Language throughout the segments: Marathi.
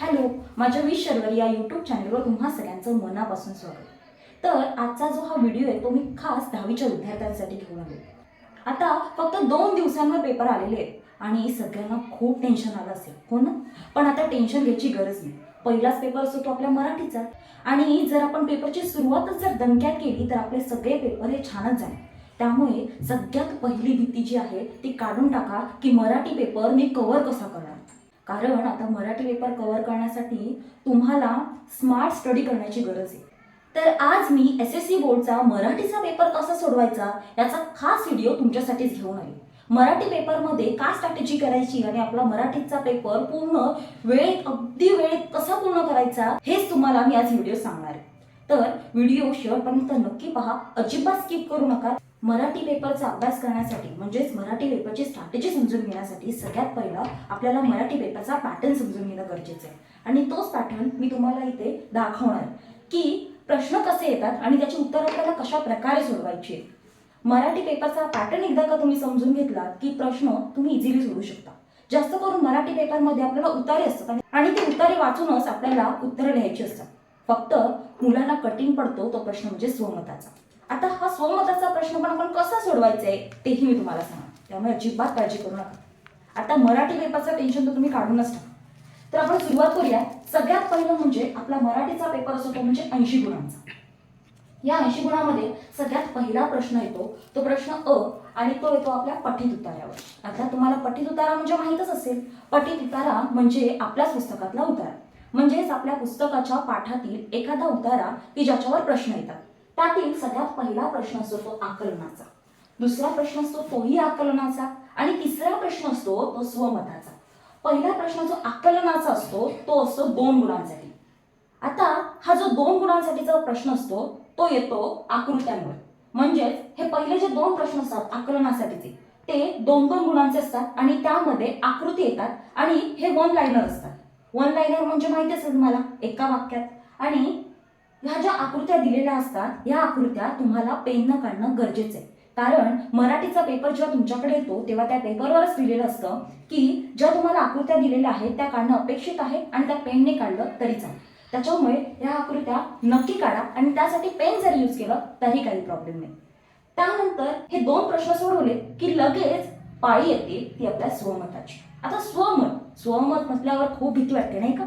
हॅलो माझ्या वी शर्वर या यूट्यूब चॅनलवर तुम्हा सगळ्यांचं मनापासून स्वागत. तर आजचा जो हा व्हिडिओ आहे तो मी खास दहावीच्या विद्यार्थ्यांसाठी घेऊन आले आता फक्त दोन दिवसांवर पेपर आलेले आहेत आणि सगळ्यांना खूप टेन्शन आलं असेल हो ना? पण आता टेन्शन घ्यायची गरज नाही. पहिलाच पेपर असतो तो आपल्या मराठीचा. आणि जर आपण पेपरची सुरुवातच जर दणक्यात केली तर आपले सगळे पेपर हे छानच झाले. त्यामुळे सगळ्यात पहिली भीती जी आहे ती काढून टाका की मराठी पेपर मी कव्हर कसा करणार? कारण आता मराठी पेपर कव्हर करण्यासाठी तुम्हाला स्मार्ट स्टडी करण्याची गरज आहे. तर आज मी एस एस सी बोर्डचा मराठीचा पेपर कसा सोडवायचा याचा खास व्हिडिओ तुमच्यासाठीच घेऊन आले. मराठी पेपरमध्ये काय स्ट्रॅटेजी करायची आणि आपला मराठीचा पेपर पूर्ण वेळेत अगदी वेळेत कसा पूर्ण करायचा हेच तुम्हाला मी आज व्हिडिओ सांगणार आहे. तर व्हिडिओ शेवटपर्यंत नक्की पहा. अजिबात स्किप करू नका. मराठी पेपरचा अभ्यास करण्यासाठी म्हणजेच मराठी पेपरची स्ट्रॅटेजी समजून घेण्यासाठी सगळ्यात पहिलं आपल्याला मराठी पेपरचा पॅटर्न समजून घेणं गरजेचं आहे. आणि तोच पॅटर्न मी तुम्हाला इथे दाखवणार की प्रश्न कसे येतात आणि त्याची उत्तर आपल्याला कशा प्रकारे सोडवायची आहेत. मराठी पेपरचा पॅटर्न एकदा का तुम्ही समजून घेतला की प्रश्न तुम्ही इझिली सोडू शकता. जास्त करून मराठी पेपरमध्ये आपल्याला उतारे असतात आणि- आणि ते उतारे वाचूनच आपल्याला उत्तरं लिहायची असतात. फक्त मुलांना कठीण पडतो तो प्रश्न म्हणजे स्वमताचा. आता हा स्वमताचा प्रश्न पण आपण कसा सोडवायचा आहे तेही मी तुम्हाला सांगा त्यामुळे अजिबात काळजी करू नका. आता मराठी पेपरचं टेन्शन तर तुम्ही काढूनच टाका. तर आपण सुरुवात करूया. सगळ्यात पहिलं म्हणजे आपला मराठीचा पेपर असतो तो म्हणजे ऐंशी गुणांचा. या ऐंशी गुणामध्ये सगळ्यात पहिला प्रश्न येतो तो प्रश्न अ आणि तो येतो आपल्या पठीत उतारावर. आता तुम्हाला पठीत उतारा म्हणजे माहीतच असेल. पठीत उतारा म्हणजे आपल्याच पुस्तकातला उतारा. म्हणजेच आपल्या पुस्तकाच्या पाठातील एखादा उतारा की ज्याच्यावर प्रश्न येतात. त्यातील सगळ्यात पहिला प्रश्न असतो तो आकलनाचा. दुसरा प्रश्न असतो तोही आकलनाचा आणि तिसरा प्रश्न असतो तो स्वमताचा. पहिला प्रश्न जो आकलनाचा असतो तो असतो दोन गुणांसाठी. आता हा जो दोन गुणांसाठीचा प्रश्न असतो तो येतो आकृत्यांवर म्हणजेच हे पहिले जे दोन प्रश्न असतात आकलनासाठीचे ते दोन दोन गुणांचे असतात आणि त्यामध्ये आकृती येतात आणि हे वन लाईनर असतात. वन लाईनर म्हणजे माहिती असेल तुम्हाला? एका वाक्यात. आणि ह्या ज्या आकृत्या दिलेल्या असतात या आकृत्या तुम्हाला पेननं काढणं गरजेचं आहे. कारण मराठीचा पेपर जेव्हा तुमच्याकडे येतो तेव्हा त्या पेपरवरच लिहिलेलं असतं की ज्या तुम्हाला आकृत्या दिलेल्या आहेत त्या काढणं अपेक्षित आहे आणि त्या पेनने काढलं तरी चालेल. त्याच्यामुळे या आकृत्या नक्की काढा आणि त्यासाठी पेन जर यूज केलं तरी काही प्रॉब्लेम नाही. त्यानंतर हे दोन प्रश्न सोडवले की लगेच पाळी येते ती आपल्या स्वमताची. आता स्वमत स्वमत म्हटल्यावर खूप भीती वाटते नाही का?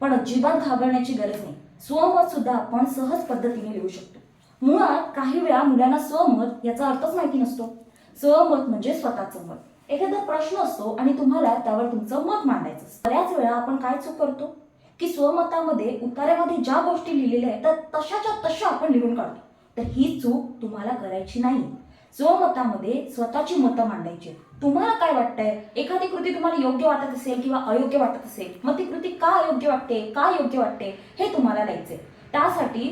पण अजिबात घाबरण्याची गरज नाही. स्वमत सुद्धा आपण सहज पद्धतीने लिहू शकतो. मुळात काही वेळा मुलांना स्वमत याचा अर्थच माहिती नसतो. स्वमत म्हणजे स्वतःचं मत. एखादा प्रश्न असतो आणि तुम्हाला त्यावर तुमचं मत मांडायचं असतं. बऱ्याच वेळा आपण काय चूक करतो? की स्वमतामध्ये उतार्यामध्ये ज्या गोष्टी लिहिलेल्या आहेत त्या तशाच्या तशा आपण लिहून काढतो. तर ही चूक तुम्हाला करायची नाही. स्वमतामध्ये स्वतःची मतं मांडायची. तुम्हाला काय वाटतंय? एखादी कृती तुम्हाला योग्य वाटत असेल किंवा अयोग्य वाटत असेल मग ती कृती का अयोग्य वाटते? का योग्य वाटते? हे तुम्हाला लिहायचंय. त्यासाठी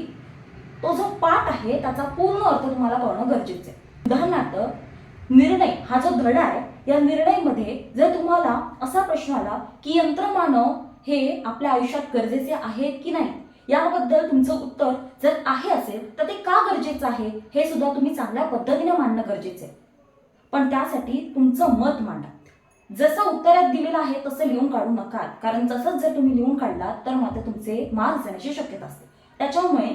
तो जो पाठ आहे त्याचा पूर्ण अर्थ तुम्हाला कळणं गरजेचं आहे. उदाहरणार्थ निर्णय हा जो धडा आहे या निर्णयमध्ये जर तुम्हाला असा प्रश्न आला की यंत्रमानव हे आपल्या आयुष्यात गरजेचे आहेत की नाही याबद्दल तुमचं उत्तर जर आहे असेल तर ते का गरजेचं आहे हे सुद्धा तुम्ही चांगल्या पद्धतीने मांडणं गरजेचं आहे. पण त्यासाठी तुमचं मत मांडा. जसं उत्तरात दिलेलं आहे तसं लिहून काढू नका. कारण तसंच जर तुम्ही लिहून काढला तर मात्र तुमचे मार्क्स जाण्याची शक्यता असते. त्याच्यामुळे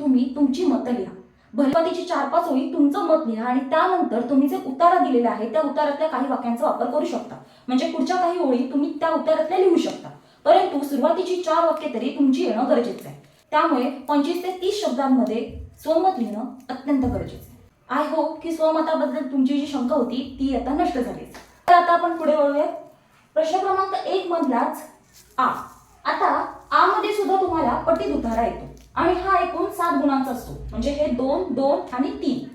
तुम्ही तुमची मतं लिहा. भरपातीची चार पाच ओळी तुमचं मत लिहा आणि त्यानंतर तुम्ही जे उतारा दिलेला आहे त्या उतारातल्या काही वाक्यांचा वापर करू शकता. म्हणजे पुढच्या काही ओळी तुम्ही त्या उतारातल्या लिहू शकता. परंतु सुरुवातीची चार वाक्य तरी तुमची येणं गरजेचं आहे. त्यामुळे पंचवीस ते तीस शब्दांमध्ये स्वमत लिहिणं अत्यंत गरजेचं आहे. आय होप की स्वमताबद्दल तुमची जी शंका होती ती आता नष्ट झाली. तर आता आपण पुढे वळूया प्रश्न क्रमांक एक मधलाच आ. आता आ मध्ये सुद्धा तुम्हाला पटीत उतारा येतो. आणि हा एकूण सात गुणांचा असतो. म्हणजे हे दोन दोन आणि तीन.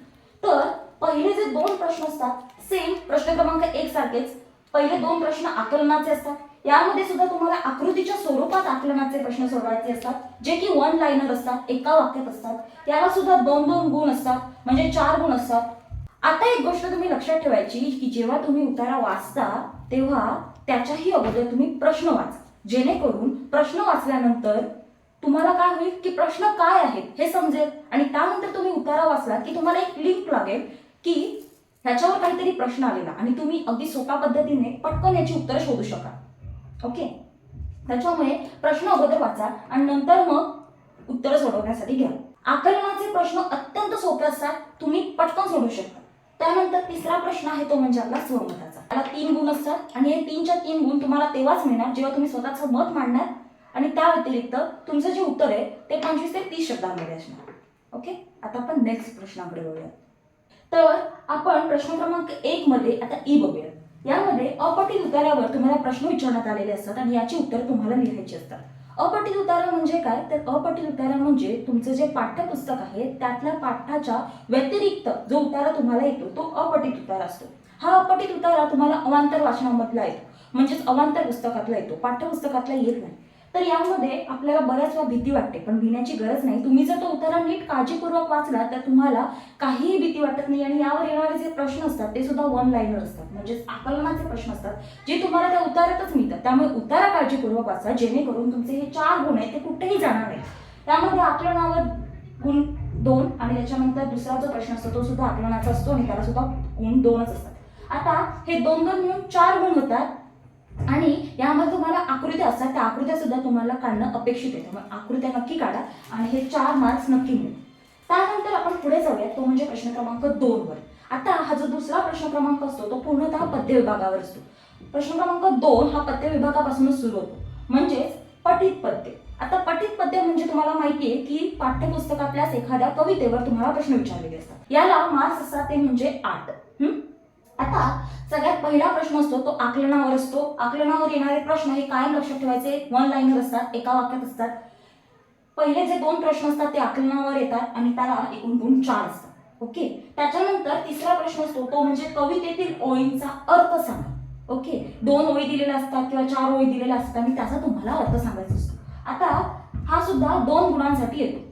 तर पहिले जे दोन प्रश्न असतात सेम प्रश्न क्रमांक एक सारखेच. पहिले दोन प्रश्न आकलनाचे असतात. यामध्ये सुद्धा तुम्हाला आकृतीच्या स्वरूपात आकलनाचे प्रश्न सोडवायचे असतात जे की वन लाईनर असतात एका वाक्यात असतात. याला सुद्धा दोन दोन गुण असतात म्हणजे चार गुण असतात. आता एक गोष्ट तुम्ही लक्षात ठेवायची की जेव्हा तुम्ही उतारा वाचता तेव्हा त्याच्याही अगोदर तुम्ही प्रश्न वाचा. जेणेकरून प्रश्न वाचल्यानंतर तुम्हाला काय होईल की प्रश्न काय आहेत हे समजेल. आणि त्यानंतर तुम्ही उतारा वाचलात की तुम्हाला एक लिंक लागेल की ह्याच्यावर काहीतरी प्रश्न आलेला. आणि तुम्ही अगदी सोप्या पद्धतीने पटकन याची उत्तरं शोधू शकाल. ओके? त्याच्यामुळे प्रश्न अगोदर वाचा आणि नंतर मग उत्तर सोडवण्यासाठी घ्या. आकलनाचे प्रश्न अत्यंत सोपे असतात. तुम्ही पटकन सोडू शकता. त्यानंतर तिसरा प्रश्न आहे तो म्हणजे आपला स्वमताचा त्याला तीन गुण असतात आणि हे तीनच्या तीन गुण तुम्हाला तेव्हाच मिळणार जेव्हा तुम्ही स्वतःचं मत मांडणार आणि त्या व्यतिरिक्त तुमचं जे उत्तर आहे ते पंचवीस ते तीस शब्दांमध्ये असणार. ओके? आता आपण नेक्स्ट प्रश्नाकडे वळूया तर आपण प्रश्न क्रमांक एक मध्ये आता e ई बघूया यामध्ये अपटीत उतारावर तुम्हाला प्रश्न विचारण्यात आलेले असतात आणि याची उत्तर तुम्हाला लिहायची असतात. अपटीत उतारा म्हणजे काय? तर अपटीत उतारा म्हणजे तुमचं जे पाठ्यपुस्तक आहे त्यातल्या पाठाच्या व्यतिरिक्त जो उतारा तुम्हाला येतो तो अपटित उतारा असतो. हा अपटित उतारा तुम्हाला अवांतर वाचनामधला येतो. म्हणजेच अवांतर पुस्तकातला येतो. पाठ्यपुस्तकातला येत नाही. तर यामध्ये आपल्याला बऱ्याच वेळा भीती वाटते पण भिण्याची गरज नाही. तुम्ही जर तो उतारा नीट काळजीपूर्वक वाचला तर तुम्हाला काहीही भीती वाटत नाही. आणि यावर येणारे जे प्रश्न असतात ते सुद्धा वन लाईनर असतात. म्हणजेच आकलनाचे प्रश्न असतात जे तुम्हाला त्या उतारातच मिळतात. त्यामुळे उतारा काळजीपूर्वक वाचा जेणेकरून तुमचे हे चार गुण आहेत ते कुठेही जाणार नाही त्यामध्ये आकलनावर गुण दोन आणि त्याच्यानंतर दुसरा जो प्रश्न असतो तो सुद्धा आकलनाचा असतो आणि त्याला सुद्धा गुण दोनच असतात. आता हे दोन दोन मिळून चार गुण होतात. आणि यामध्ये तुम्हाला आकृत्या असतात त्या आकृत्या सुद्धा तुम्हाला काढणं अपेक्षित आहे. त्यामुळे आकृत्या नक्की काढा आणि हे चार मार्क्स नक्की मिळेल त्यानंतर आपण पुढे जाऊया तो म्हणजे प्रश्न क्रमांक दोन वर. आता हा जो दुसरा प्रश्न क्रमांक असतो तो पूर्णतः पद्य विभागावर असतो. प्रश्न क्रमांक दोन हा पद्य विभागापासूनच सुरू होतो. म्हणजेच पठित पद्य. आता पठित पद्य म्हणजे तुम्हाला माहिती आहे की पाठ्यपुस्तकातल्याच एखाद्या कवितेवर तुम्हाला प्रश्न विचारलेले असतात. याला मार्क्स असतात ते म्हणजे आठ. आता सगळ्यात पहिला प्रश्न असतो तो आकलनावर असतो. आकलनावर येणारे प्रश्न हे कायम लक्षात ठेवायचे. वन लाईनर असतात एका वाक्यात असतात. पहिले जे दोन प्रश्न असतात ते आकलनावर येतात आणि त्याला एकूण गुण चार असतात. ओके? त्याच्यानंतर तिसरा प्रश्न असतो तो म्हणजे कवितेतील ओळींचा अर्थ सांगा. ओके? दोन ओळी दिलेल्या असतात किंवा चार ओळी दिलेल्या असतात आणि त्याचा तुम्हाला अर्थ सांगायचा असतो. आता हा सुद्धा दोन गुणांसाठी येतो.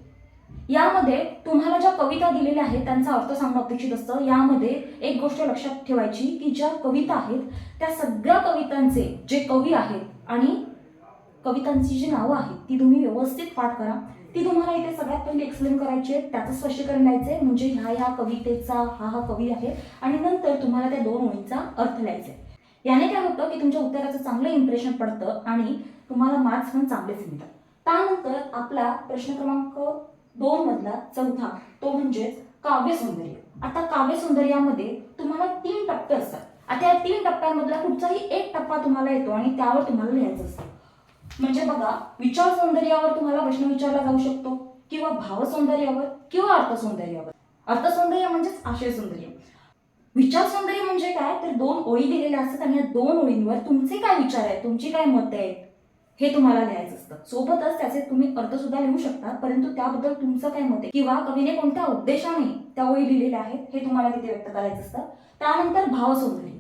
यामध्ये तुम्हाला ज्या कविता दिलेल्या आहेत त्यांचा अर्थ सांगणं अपेक्षित असतं. यामध्ये एक गोष्ट लक्षात ठेवायची की ज्या कविता आहेत त्या सगळ्या कवितांचे जे कवी आहेत आणि कवितांची जी नावं आहेत ती तुम्ही व्यवस्थित पाठ करा. ती तुम्हाला इथे सगळ्यात पहिले एक्सप्लेन करायची आहे त्याचं स्पष्टीकरण द्यायचं आहे. म्हणजे ह्या ह्या कवितेचा हा हा कवी आहे आणि नंतर तुम्हाला त्या दोन ओळींचा अर्थ लिहायचा आहे. याने काय होतं की तुमच्या उत्तराचं चांगलं इम्प्रेशन पडतं आणि तुम्हाला मार्क्स पण चांगलेच मिळतात. त्यानंतर आपला प्रश्न क्रमांक दोन मधला चौथा तो म्हणजे काव्य सौंदर्य आता काव्य सौंदर्यामध्ये तुम्हाला तीन टप्पे असतात. आता या तीन टप्प्यांमधला कुठचाही एक टप्पा तुम्हाला येतो आणि त्यावर तुम्हाला लिहायचं असतं. म्हणजे बघा विचार सौंदर्यावर तुम्हाला प्रश्न विचारला जाऊ शकतो. किंवा भाव सौंदर्यावर किंवा अर्थ सौंदर्यावर अर्थ सौंदर्य म्हणजेच आशय सौंदर्य विचार सौंदर्य म्हणजे काय? तर दोन ओळी दिलेल्या असतात आणि या दोन ओळींवर तुमचे काय विचार आहेत तुमची काय मत आहेत हे तुम्हाला लिहायचं असतं. सोबतच त्याचे तुम्ही अर्थ सुद्धा लिहू शकता परंतु त्याबद्दल तुमचं काय मत आहे? किंवा कवीने कोणत्या उद्देशाने त्या ओळी लिहिलेल्या आहेत हे तुम्हाला तिथे व्यक्त करायचं असतं. त्यानंतर भाव सौंदर्य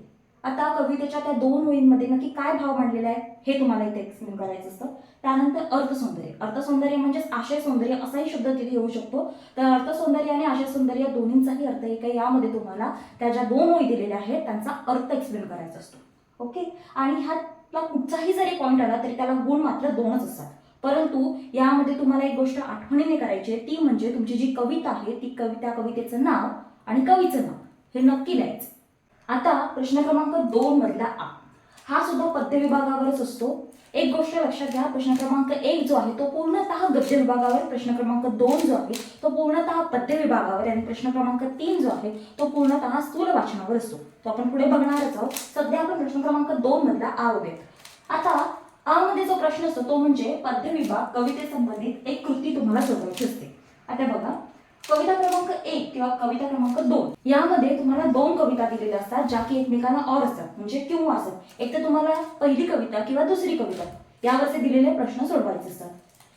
आता कवितेच्या त्या दोन ओळींमध्ये नक्की काय भाव मांडलेला आहे हे तुम्हाला इथे एक्सप्लेन करायचं असतं. त्यानंतर अर्थसौंदर्य अर्थसौंदर्य म्हणजेच आशय सौंदर्य असाही शब्द तिथे येऊ शकतो. तर अर्थसौंदर्य आणि आशय सौंदर्य दोन्हींचाही अर्थ एक आहे. यामध्ये तुम्हाला त्या ज्या दोन ओळी दिलेल्या आहेत त्यांचा अर्थ एक्सप्लेन करायचा असतो. ओके? आणि ह्या किंवा कुठचाही जरी पॉईंट आला तरी त्याला गुण मात्र दोनच असतात. परंतु यामध्ये तुम्हाला एक गोष्ट आठवणीने करायची आहे ती म्हणजे तुमची जी कविता आहे ती कविता कवितेचं नाव आणि कवीचं नाव हे नक्की लिहायचं. आता प्रश्न क्रमांक दोन मधला आ. हा सुद्धा पद्य विभागावरच असतो. एक गोष्ट लक्षात घ्या प्रश्न क्रमांक एक जो आहे तो पूर्णतः गद्य विभागावर प्रश्न क्रमांक दोन जो आहे तो पूर्णतः पद्य विभागावर आणि प्रश्न क्रमांक तीन जो आहे तो पूर्णतः स्थूल वाचनावर असतो. तो आपण पुढे बघणारच आहोत. सध्या आपण प्रश्न क्रमांक दोन मधला आ बघूयात आता आ मध्ये जो प्रश्न असतो तो म्हणजे पद्य विभाग कवितेसंबंधित एक कृती तुम्हाला सोडवायची असते. आता बघा. कविता क्रमांक एक किंवा कविता क्रमांक दोन. यामध्ये तुम्हाला दोन कविता दिलेल्या असतात ज्या की एकमेकांना और असतात म्हणजे किंवा असतात. एक तर तुम्हाला पहिली कविता किंवा दुसरी कविता यावरचे दिलेले प्रश्न सोडवायचे असतात.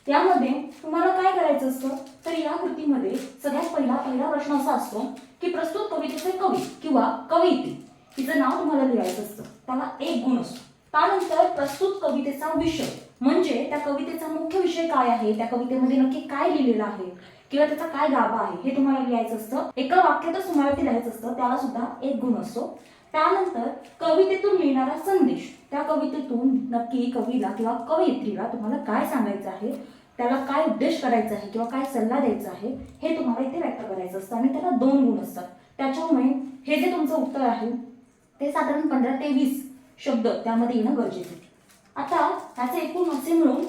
त्यामध्ये तुम्हाला काय करायचं असतं? तर या कृतीमध्ये सगळ्यात पहिला पहिला प्रश्न असा असतो की प्रस्तुत कवितेचे कवी किंवा कवयित्री तिचं नाव तुम्हाला लिहायचं असतं. त्याला एक गुण असतो. त्यानंतर प्रस्तुत कवितेचा विषय म्हणजे त्या कवितेचा मुख्य विषय काय आहे? त्या कवितेमध्ये नक्की काय लिहिलेलं आहे? किंवा त्याचा काय गाभा आहे हे तुम्हाला लिहायचं असतं. एका वाक्यातच तुम्हाला ते लिहायचं असतं. त्याला सुद्धा एक गुण असतो. त्यानंतर कवितेतून मिळणारा संदेश. त्या कवितेतून नक्की कवीला किंवा कवयित्रीला तुम्हाला काय सांगायचं आहे त्याला काय उद्देश करायचा आहे किंवा काय सल्ला द्यायचा आहे हे तुम्हाला इथे व्यक्त करायचं असतं. आणि त्याला दोन गुण असतात. त्याच्यामुळे हे जे तुमचं उत्तर आहे ते साधारण पंधरा ते वीस शब्द त्यामध्ये येणं गरजेचं आहे. आता त्याचे एकूण असे मिळून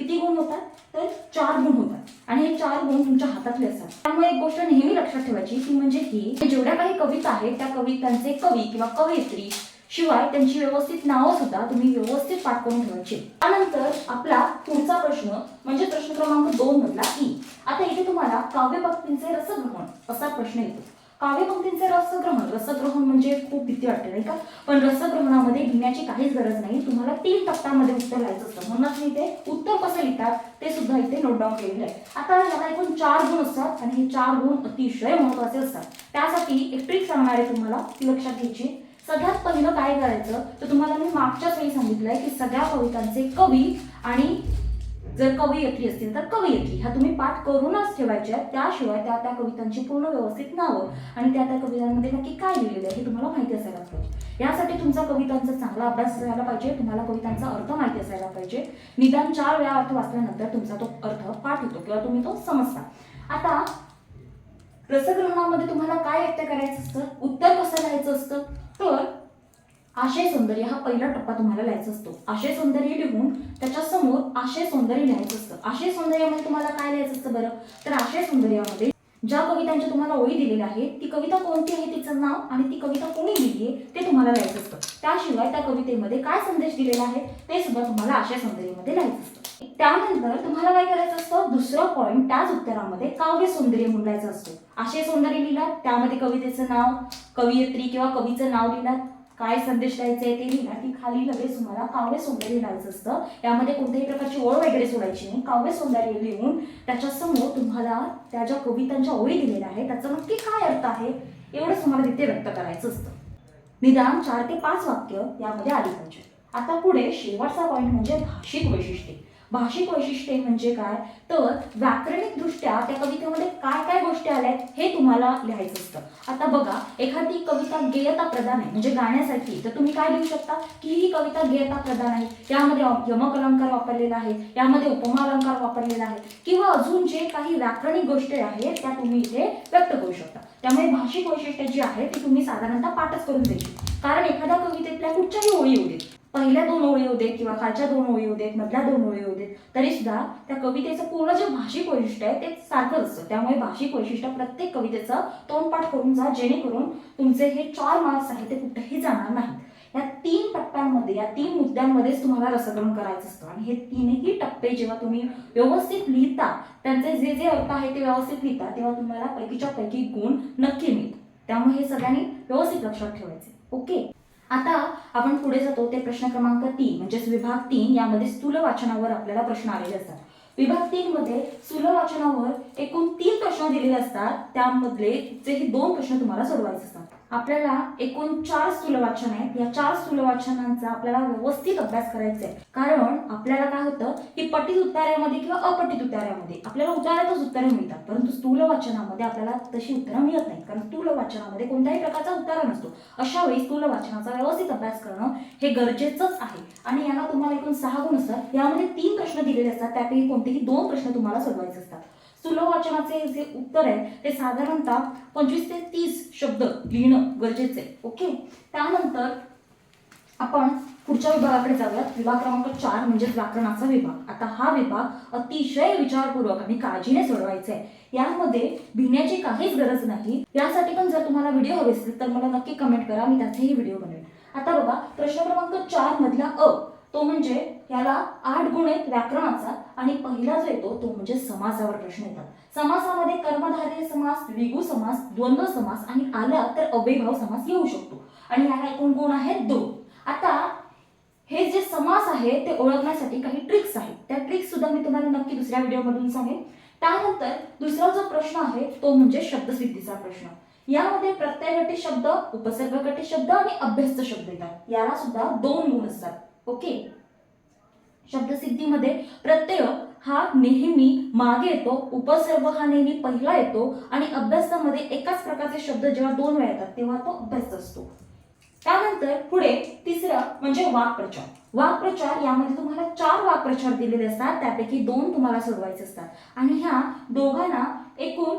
किती गुण होतात? तर चार गुण होतात. आणि हे चार गुण तुमच्या हातातले असतात. त्यामुळे एक गोष्ट नेहमी लक्षात ठेवायची ती म्हणजे ही जेवढ्या काही कविता आहेत त्या कवितांचे कवी किंवा कवयित्री शिवाय त्यांची व्यवस्थित नावं सुद्धा तुम्ही व्यवस्थित पाठ करून ठेवायची. त्यानंतर आपला पुढचा प्रश्न म्हणजे प्रश्न क्रमांक दोन मधला ई. आता इथे तुम्हाला काव्यभक्तींचे रसग्रहण असा प्रश्न येतो. काव्यभक्तींचे रसग्रहण. रसग्रहण म्हणजे खूप भीती वाटते नाही का? पण रसग्रहणामध्ये लिहिण्याची काहीच गरज नाही. तुम्हाला तीन टप्प्यामध्ये उत्तर लिहायचं असतं. म्हणूनच मी ते उत्तर कसं लिहितात ते सुद्धा इथे नोट डाऊन केलेलं आहे. आता याला एकूण चार गुण असतात आणि हे चार गुण अतिशय महत्त्वाचे असतात. त्यासाठी एक ट्रिक सांगणार आहे तुम्हाला ती लक्षात घ्यायची. सगळ्यात पहिलं काय करायचं तर तुम्हाला मी मागच्याच वेळी सांगितलंय की सगळ्या कवितांचे कवी आणि जर कवयित्री असतील तर कवयित्री. ह्या तुम्ही पाठ करूनच ठेवायच्या त्याशिवाय त्या त्या कवितांची पूर्ण व्यवस्थित नावं आणि त्या त्या कवितांमध्ये नक्की काय लिहिलेलं आहे हे तुम्हाला माहिती असायला पाहिजे. यासाठी तुमचा कवितांचा चांगला अभ्यास असायला पाहिजे. तुम्हाला कवितांचा अर्थ माहिती असायला पाहिजे. निदान चार वेळा अर्थ वाचल्यानंतर तुमचा तो अर्थ पाठ होतो किंवा तुम्ही तो समजता. आता रसग्रहणामध्ये तुम्हाला काय व्यक्त करायचं असतं? उत्तर कसं लिहायचं असतं? तर आशय सौंदर्य हा पहिला टप्पा तुम्हाला लिहायचा असतो. आशय सौंदर्य लिहून त्याच्यासमोर आशय सौंदर्य लिहायचं असतं. आशय सौंदर्यामध्ये तुम्हाला काय लिहायचं असतं बरं? तर आशय सौंदर्यामध्ये ज्या कवितांच्या तुम्हाला ओळी दिलेल्या आहेत ती कविता कोणती आहे तिचं नाव आणि ती कविता कोणी लिहिली आहे ते तुम्हाला लिहायचं असतं. त्याशिवाय त्या कवितेमध्ये काय संदेश दिलेला आहे ते सुद्धा तुम्हाला आशय सौंदर्यामध्ये लिहायचं असतं. त्यानंतर तुम्हाला काय करायचं असतं? दुसरं पॉईंट त्याच उत्तरामध्ये काव्य सौंदर्य म्हणून असतो. आशय सौंदर्य लिहिला त्यामध्ये कवितेचं नाव कवयित्री किंवा कवीचं नाव लिहिला काय संदेश द्यायचा आहे ते लिहिला की खाली लगेच तुम्हाला काव्य सौंदर्य लिहायचं असतं. यामध्ये कोणत्याही प्रकारची ओळ वगैरे सोडायची नाही. काव्य सौंदर्य लिहून त्याच्यासमोर तुम्हाला त्या ज्या कवितांच्या ओळी दिलेल्या आहेत त्याचा नक्की काय अर्थ आहे एवढंच तुम्हाला तिथे व्यक्त करायचं असतं. निदान चार ते पाच वाक्य यामध्ये आली पाहिजे. आता पुढे शेवटचा पॉईंट म्हणजे भाषिक वैशिष्ट्ये. भाषिक वैशिष्ट्ये म्हणजे काय? तर व्याकरणिक दृष्ट्या त्या कवितेमध्ये काय काय गोष्टी आल्या आहेत हे तुम्हाला लिहायचं असतं. आता बघा एखादी कविता गेयता प्रधान आहे म्हणजे गाण्यासाठी तर तुम्ही काय लिहू शकता? की ही कविता गेयता प्रधान आहे. यामध्ये यमक अलंकार वापरलेला आहे यामध्ये उपमा अलंकार वापरलेला आहे किंवा अजून जे काही व्याकरणिक गोष्टी आहेत त्या तुम्ही इथे व्यक्त करू शकता. त्यामुळे भाषिक वैशिष्ट्ये जी आहेत ती तुम्ही साधारणतः पाठच करून द्यायची कारण एखाद्या कवितेतल्या कुठच्याही ओळी येऊ देत. पहिल्या दोन ओळी होऊ देत किंवा खालच्या दोन ओळी होऊ देत मधल्या दोन ओळी होऊ देत तरी सुद्धा त्या कवितेचं पूर्ण जे भाषिक वैशिष्ट्य आहे ते सारखंच असतं. त्यामुळे भाषिक वैशिष्ट्य प्रत्येक कवितेचं तोंडपाठ करून जा जेणेकरून तुमचे हे चार मार्क्स आहेत ते कुठेही जाणार नाहीत. या तीन टप्प्यांमध्ये या तीन मुद्द्यांमध्येच तुम्हाला रसग्रहण करायचं असतं. आणि हे तीनही टप्पे जेव्हा तुम्ही व्यवस्थित लिहिता त्यांचे जे जे अर्थ आहे ते व्यवस्थित लिहिता तेव्हा तुम्हाला पैकीच्या पैकी गुण नक्की मिळतात. त्यामुळे हे सगळ्यांनी व्यवस्थित लक्षात ठेवायचे. ओके? आता आपण पुढे जातो ते प्रश्न क्रमांक तीन म्हणजेच विभाग तीन यामध्ये स्थूल वाचनावर आपल्याला प्रश्न आलेले असतात. विभाग तीन मध्ये स्थूल वाचनावर एकूण तीन प्रश्न दिलेले असतात. त्यामधले जे हे दोन प्रश्न तुम्हाला सोडवायचे असतात. आपल्याला एकूण चार स्थूल वाचन आहेत. या चार स्थूल वाचनांचा आपल्याला व्यवस्थित अभ्यास करायचा आहे. कारण आपल्याला काय होतं की पठित उत्तरामध्ये किंवा अपठित उत्तरामध्ये आपल्याला उतारातच उत्तरं मिळतात. परंतु स्थूल वाचनामध्ये आपल्याला तशी उत्तरं मिळत नाही कारण स्थूल वाचनामध्ये कोणत्याही प्रकारचा उतारा नसतो. अशा वेळी स्थूल वाचनाचा व्यवस्थित अभ्यास करणं हे गरजेचंच आहे. आणि याला तुम्हाला एकूण सहा गुण असतात. यामध्ये तीन प्रश्न दिलेले असतात. त्यापैकी कोणतेही दोन प्रश्न तुम्हाला सोडवायचे असतात. सुलभ वाचनाचे जे उत्तर आहे ते साधारणतः पंचवीस ते तीस शब्द लिहिणं गरजेचं आहे. ओके? त्यानंतर आपण पुढच्या विभागाकडे जाऊयात. विभाग क्रमांक चार म्हणजे व्याकरणाचा विभाग. आता हा विभाग अतिशय विचारपूर्वक आणि काळजीने सोडवायचा आहे. यामध्ये भिण्याची काहीच गरज नाही. यासाठी पण जर तुम्हाला व्हिडिओ हवे असतील तर मला नक्की कमेंट करा. मी त्याचेही व्हिडिओ बनवेन. आता बघा प्रश्न क्रमांक चार मधला अ. तो म्हणजे याला आठ गुण आहेत व्याकरणाचा आणि पहिला जो येतो तो म्हणजे समासावर प्रश्न येतात. समासामध्ये कर्मधारय समास द्विगु समास द्वंद्व समास आणि आला तर अव्ययभाव समास येऊ शकतो. आणि याला एकूण गुण आहेत दोन. आता हे जे समास आहे ते ओळखण्यासाठी काही ट्रिक्स आहेत. त्या ट्रिक्स सुद्धा मी तुम्हाला नक्की दुसऱ्या व्हिडिओमधून सांगेन. त्यानंतर दुसरा जो प्रश्न आहे तो म्हणजे शब्दसिद्धीचा प्रश्न. यामध्ये प्रत्ययगटी शब्द उपसर्गगटी शब्द आणि अभ्यस्त शब्द येतात. याला सुद्धा दोन गुण असतात. ओके शब्दसिद्धीमध्ये प्रत्यय हा नेहमी मागे येतो उपसर्ग हा नेहमी पहिला येतो आणि अभ्यासामध्ये एकाच प्रकारचे शब्द जेव्हा दोन वेळा येतात तेव्हा तो अभ्यास असतो. त्यानंतर पुढे तिसरं म्हणजे वाक्प्रचार. वाक्प्रचार यामध्ये तुम्हाला चार वाक्प्रचार दिलेले असतात त्यापैकी दोन तुम्हाला सोडवायचे असतात. आणि ह्या दोघांना एकूण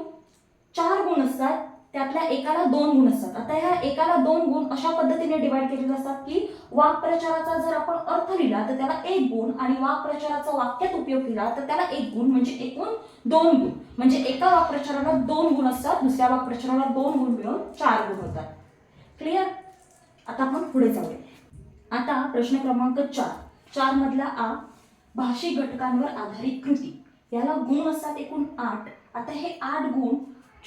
चार गुण असतात त्यातल्या एकाला दोन गुण असतात. आता ह्या एकाला दोन गुण अशा पद्धतीने डिवाइड केलेले असतात की वाक्प्रचाराचा जर आपण अर्थ लिहिला तर त्याला एक गुण आणि वाक्प्रचाराचा वाक्यात उपयोग केला तर त्याला एक गुण म्हणजे एकूण दोन गुण. म्हणजे एका वाक्प्रचाराला दोन गुण असतात दुसऱ्या वाक्प्रचाराला दोन गुण मिळून चार गुण होतात. क्लिअर आता आपण पुढे जाऊया. आता प्रश्न क्रमांक चार. चार मधला आ भाषिक घटकांवर आधारित कृती. याला गुण असतात एकूण आठ. आता हे आठ गुण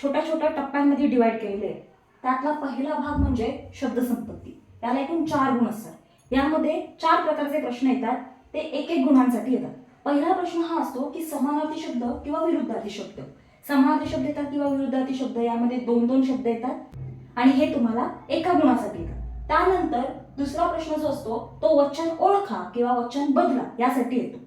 छोट्या छोट्या टप्प्यांमध्ये डिवाईड केलेले आहे त्यातला पहिला भाग म्हणजे शब्दसंपत्ती. याला एकूण चार गुण असतात. यामध्ये चार प्रकारचे प्रश्न येतात. ते एक एक गुणांसाठी येतात. पहिला प्रश्न हा असतो की समानार्थी शब्द किंवा विरुद्धार्थी शब्द. समानार्थी शब्द येतात किंवा विरुद्धार्थी शब्द? यामध्ये दोन दोन शब्द येतात. आणि हे तुम्हाला एका गुणासाठी येतात. त्यानंतर दुसरा प्रश्न जो असतो तो वचन ओळखा किंवा वचन बदला यासाठी येतो.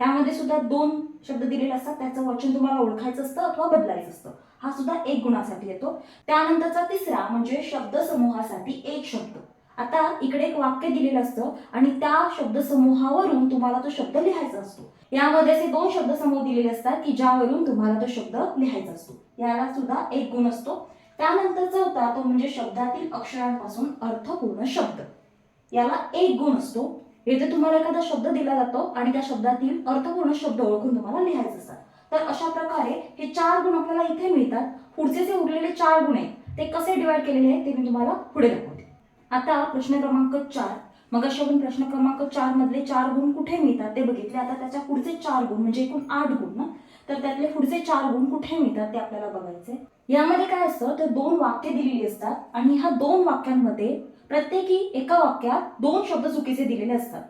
यामध्ये सुद्धा दोन शब्द दिलेले असतात. त्याचं वचन तुम्हाला ओळखायचं असतं अथवा बदलायचं असतं. हा सुद्धा एक गुणासाठी येतो. त्यानंतरचा तिसरा म्हणजे शब्दसमूहासाठी एक शब्द. आता इकडे एक वाक्य दिलेलं असतं आणि त्या शब्दसमूहावरून तुम्हाला तो शब्द लिहायचा असतो. यामध्ये असे दोन शब्दसमूह दिलेले असतात की ज्यावरून तुम्हाला तो शब्द लिहायचा असतो. याला सुद्धा एक गुण असतो. त्यानंतर चौथा तो म्हणजे शब्दातील अक्षरांपासून अर्थपूर्ण शब्द. याला एक गुण असतो. येथे तुम्हाला एखादा शब्द दिला जातो आणि त्या शब्दातील अर्थपूर्ण शब्द ओळखून तुम्हाला लिहायचा असतात तर अशा प्रकारे हे चार गुण आपल्याला इथे मिळतात. पुढचे जे उरलेले चार गुण आहेत ते कसे डिवाइड केलेले आहेत ते मी तुम्हाला पुढे दाखवते. आता प्रश्न क्रमांक चार. मग अशा आपण प्रश्न क्रमांक चार मधले चार गुण कुठे मिळतात ते बघितले. आता त्याच्या पुढचे चार गुण म्हणजे एकूण आठ गुण ना तर त्यातले पुढचे चार गुण कुठे मिळतात ते आपल्याला बघायचे. यामध्ये काय असतं तर दोन वाक्य दिलेली असतात आणि ह्या दोन वाक्यांमध्ये प्रत्येकी एका वाक्यात दोन शब्द चुकीचे दिलेले असतात.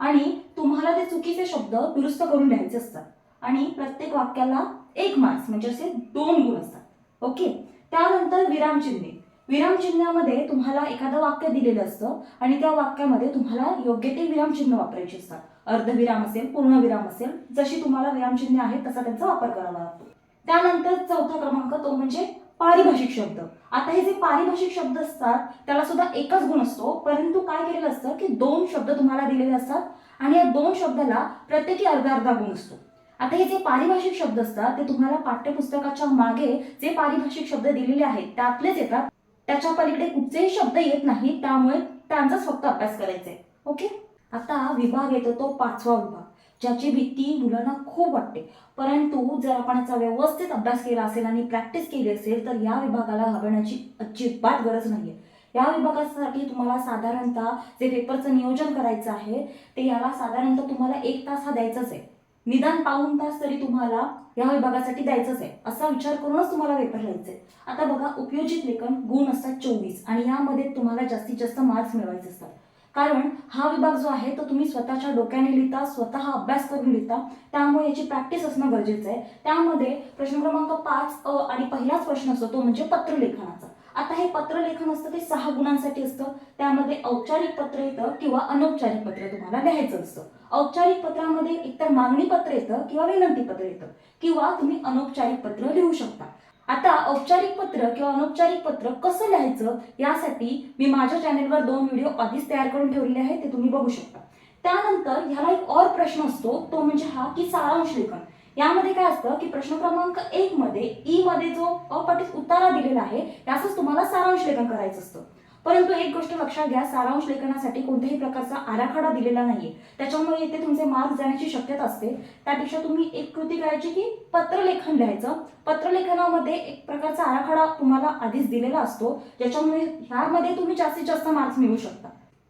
आणि तुम्हाला ते चुकीचे शब्द दुरुस्त करून द्यायचे असतात. आणि प्रत्येक वाक्याला एक मार्क्स म्हणजे असे दोन गुण असतात. ओके त्यानंतर विरामचिन्हे. विरामचिन्हामध्ये तुम्हाला एखादं वाक्य दिलेलं असतं आणि त्या वाक्यामध्ये तुम्हाला योग्य ते विरामचिन्ह वापरायचे असतात. अर्धविराम असेल पूर्णविराम असेल जशी तुम्हाला विरामचिन्ह आहेत तसा त्यांचा वापर करावा लागतो. त्यानंतर चौथा क्रमांक तो म्हणजे पारिभाषिक शब्द. आता हे जे पारिभाषिक शब्द असतात त्याला सुद्धा एकच गुण असतो परंतु काय केलेलं असतं की दोन शब्द तुम्हाला दिलेले असतात आणि या दोन शब्दाला प्रत्येकी अर्धा अर्धा गुण असतो. आता हे जे पारिभाषिक शब्द असतात ते तुम्हाला पाठ्यपुस्तकाच्या मागे जे पारिभाषिक शब्द दिलेले आहेत त्यातलेच येतात. त्याच्या पलीकडे कुठचेही शब्द येत नाहीत त्यामुळे त्यांचाच फक्त अभ्यास करायचा आहे. ओके? आता विभाग येतो तो पाचवा विभाग ज्याची भीती मुलांना खूप वाटते. परंतु जर आपण याचा व्यवस्थित अभ्यास केला असेल आणि प्रॅक्टिस केली असेल तर या विभागाला घाबरण्याची अजिबात गरज नाहीये. या विभागासाठी तुम्हाला साधारणतः जे पेपरचं नियोजन करायचं आहे ते याला साधारणतः तुम्हाला एक तास हा द्यायचाच आहे. निदान पाऊन तास तरी तुम्हाला या विभागासाठी द्यायचंच आहे. असा विचार करूनच तुम्हाला पेपर लिहायचे. आता बघा उपयोजित लेखन गुण असतात चोवीस आणि यामध्ये तुम्हाला जास्तीत जास्त मार्क्स मिळवायचे असतात. कारण हा विभाग जो आहे तो तुम्ही स्वतःच्या डोक्याने लिहिता स्वतः अभ्यास करून लिहिता. त्यामुळे याची प्रॅक्टिस असणं गरजेचं आहे. त्यामध्ये प्रश्न क्रमांक पाच अ आणि पहिलाच प्रश्न असतो तो म्हणजे पत्रलेखनाचा. आता हे पत्रलेखन असतं ते सहा गुणांसाठी असतं. त्यामध्ये औपचारिक पत्र येतं किंवा अनौपचारिक पत्र तुम्हाला लिहायचं असतं. औपचारिक पत्रामध्ये एकतर मागणी पत्र येतं किंवा विनंती पत्र येतं किंवा तुम्ही अनौपचारिक पत्र लिहू शकता. आता औपचारिक पत्र किंवा अनौपचारिक पत्र कसं लिहायचं यासाठी मी माझ्या चॅनेलवर दोन व्हिडिओ आधीच तयार करून ठेवलेले आहेत ते तुम्ही बघू शकता. त्यानंतर ह्याला एक और प्रश्न असतो तो म्हणजे हा की सारांश लेखन. यामध्ये काय असतं की प्रश्न क्रमांक एक मध्ये ई मध्ये जो अपठित उतारा दिलेला आहे त्याचंच तुम्हाला सारांश लेखन करायचं असतं. परंतु एक गोष्ट लक्षात घ्या सारांश लेखनासाठी कोणत्याही प्रकारचा आराखडा दिलेला नाहीये. त्याच्यामुळे इथे तुमचे मार्क्स जाण्याची शक्यता असते. त्यापेक्षा तुम्ही एक कृती करायची की पत्रलेखन लिहायचं. पत्रलेखनामध्ये एक प्रकारचा आराखडा तुम्हाला आधीच दिलेला असतो ज्याच्यामुळे ह्यामध्ये तुम्ही जास्तीत जास्त मार्क्स मिळवू शकता.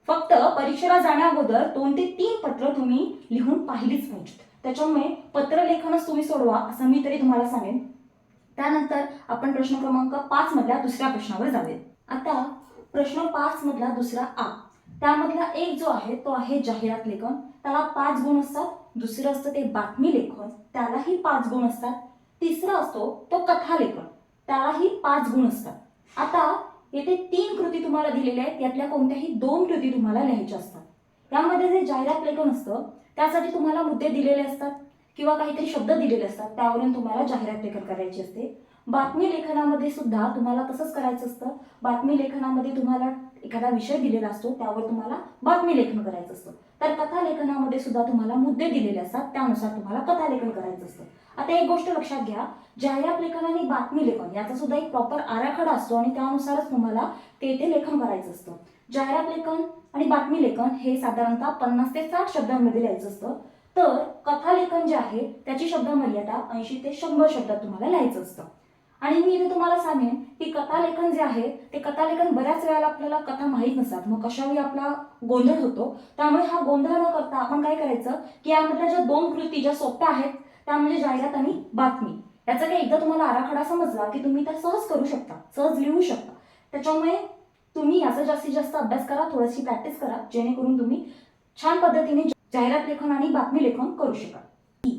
फक्त परीक्षेला जाण्याअगोदर दोन ते तीन पत्र तुम्ही लिहून पाहिलीच पाहिजेत. त्याच्यामुळे पत्रलेखनच तुम्ही सोडवा असं मी तरी तुम्हाला सांगेन. त्यानंतर आपण प्रश्न क्रमांक पाच मधल्या दुसऱ्या प्रश्नावर जाऊया आता प्रश्न पाच मधला दुसरा आ. त्यामधला एक जो आहे तो आहे जाहिरात लेखन. त्याला पाच गुण असतात. दुसरं असतं ते बातमी लेखन. त्यालाही पाच गुण असतात. तिसरा असतो तो कथा लेखन. त्यालाही पाच गुण असतात. आता येथे तीन कृती तुम्हाला दिलेल्या आहेत. यातल्या कोणत्याही दोन कृती तुम्हाला लिहायच्या असतात. यामध्ये जे जाहिरात लेखन असतं त्यासाठी तुम्हाला मुद्दे दिलेले असतात किंवा काहीतरी शब्द दिलेले असतात त्यावरून तुम्हाला जाहिरात लेखन करायची असते. बातमी लेखनामध्ये सुद्धा तुम्हाला तसंच करायचं असतं. बातमी लेखनामध्ये तुम्हाला एखादा विषय दिलेला असतो त्यावर तुम्हाला बातमी लेखन करायचं असतं. तर कथा लेखनामध्ये सुद्धा तुम्हाला मुद्दे दिलेले असतात त्यानुसार तुम्हाला कथा लेखन करायचं असतं. आता एक गोष्ट लक्षात घ्या जाहिरात लेखन आणि बातमी लेखन याचा सुद्धा एक प्रॉपर आराखडा असतो आणि त्यानुसारच तुम्हाला ते ते लेखन करायचं असतं. जाहिरात लेखन आणि बातमी लेखन हे साधारणतः पन्नास ते साठ शब्दांमध्ये लिहायचं असतं. तर कथालेखन जे आहे त्याची शब्द मर्यादा ऐंशी ते शंभर शब्दात तुम्हाला लिहायचं असतं. आणि मी इथे तुम्हाला सांगेन की कथालेखन जे आहे ते कथालेखन बऱ्याच वेळेला आपल्याला कथा माहीत नसतात. मग कशावेळी आपला गोंधळ होतो? त्यामुळे हा गोंधळ न करता आपण काय करायचं की यामधल्या ज्या दोन कृती ज्या सोप्या आहेत त्या म्हणजे जाहिरात आणि बातमी. याचा काही एकदा तुम्हाला आराखडा समजला की तुम्ही त्या सहज करू शकता सहज लिहू शकता. त्याच्यामुळे तुम्ही याचा जास्तीत जास्त अभ्यास करा थोडीशी प्रॅक्टिस करा जेणेकरून तुम्ही छान पद्धतीने जाहिरात लेखन आणि बातमी लेखन करू शकाल.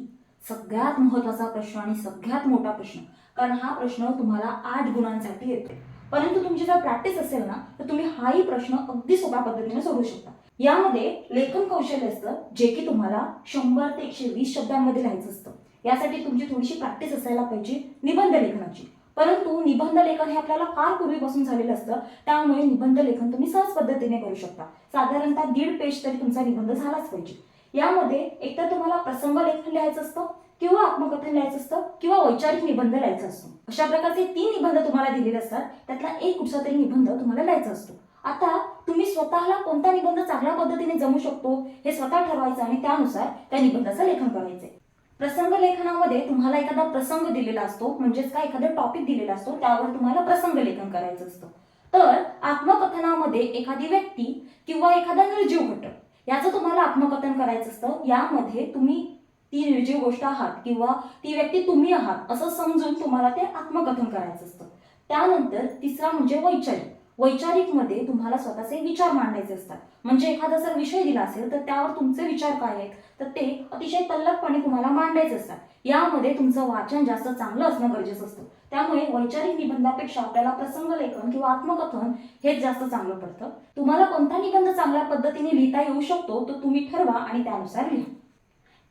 सगळ्यात महत्त्वाचा प्रश्न आणि सगळ्यात मोठा प्रश्न कारण हा प्रश्न तुम्हाला आठ गुणांसाठी येतो. परंतु तुमची जर प्रॅक्टिस असेल ना तर तुम्ही हाही प्रश्न अगदी सोप्या पद्धतीने सोडवू शकता. यामध्ये लेखन कौशल्य असतं जे की तुम्हाला शंभर ते एकशे वीस शब्दांमध्ये लिहायचं असतं. यासाठी तुमची थोडीशी प्रॅक्टिस असायला पाहिजे निबंध लेखनाची. परंतु निबंध लेखन हे आपल्याला फार पूर्वीपासून झालेलं असतं. त्यामुळे निबंध लेखन तुम्ही सहज पद्धतीने करू शकता. साधारणतः दीड पेज तरी तुमचा निबंध झालाच पाहिजे. यामध्ये एकतर तुम्हाला प्रसंग लेखन लिहायचं असतं किंवा आत्मकथन लिहायचं असतं किंवा वैचारिक निबंध लिहायचा असतो. अशा प्रकारचे तीन निबंध तुम्हाला दिलेले असतात. त्यातला एक कुठचा तरी निबंध तुम्हाला लिहायचा असतो. आता तुम्ही स्वतःला कोणता निबंध चांगल्या पद्धतीने जमू शकतो हे स्वतः ठरवायचं आणि त्यानुसार त्या निबंधाचं लेखन करायचंय. प्रसंग लेखनामध्ये तुम्हाला एखादा प्रसंग दिलेला असतो म्हणजेच काय एखादा टॉपिक दिलेला असतो त्यावर तुम्हाला प्रसंग लेखन करायचं असतं. तर आत्मकथनामध्ये एखादी व्यक्ती किंवा एखादा निर्जीव घटक याचं तुम्हाला आत्मकथन करायचं असतं. यामध्ये तुम्ही ती निर्जीव गोष्ट आहात किंवा ती व्यक्ती तुम्ही आहात असं समजून तुम्हाला ते आत्मकथन करायचं असतं. त्यानंतर तिसरा म्हणजे वैचारिक. वैचारिकमध्ये तुम्हाला स्वतःचे विचार मांडायचे असतात. म्हणजे एखादा जर विषय दिला असेल तर त्यावर तुमचे विचार काय आहेत? तर ते अतिशय तल्लकपणे तुम्हाला मांडायचे असतात. यामध्ये तुमचं वाचन जास्त चांगलं असणं गरजेचं असतं. त्यामुळे वैचारिक निबंधापेक्षा आपल्याला प्रसंग लेखन किंवा आत्मकथन हेच जास्त चांगलं पडतं. तुम्हाला कोणता निबंध चांगल्या पद्धतीने लिहिता येऊ शकतो तो तुम्ही ठरवा आणि त्यानुसार लिहा.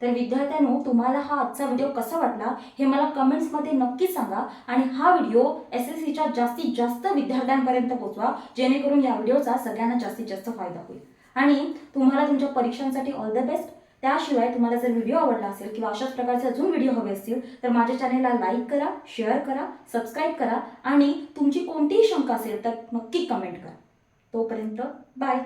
तर विद्यार्थ्यांनो तुम्हाला हा आजचा व्हिडिओ कसा वाटला हे मला कमेंट्समध्ये नक्की सांगा आणि हा व्हिडिओ एस एस सीच्या जास्तीत जास्त विद्यार्थ्यांपर्यंत पोहोचवा जेणेकरून या व्हिडिओचा सगळ्यांना जास्तीत जास्त फायदा होईल. आणि तुम्हाला तुमच्या परीक्षांसाठी ऑल द बेस्ट त्याशिवाय तुम्हाला जर व्हिडिओ आवडला असेल किंवा अशाच प्रकारचे अजून व्हिडिओ हवे असतील तर माझ्या चॅनेलला लाईक करा शेअर करा सबस्क्राईब करा आणि तुमची कोणतीही शंका असेल तर नक्की कमेंट करा. तोपर्यंत बाय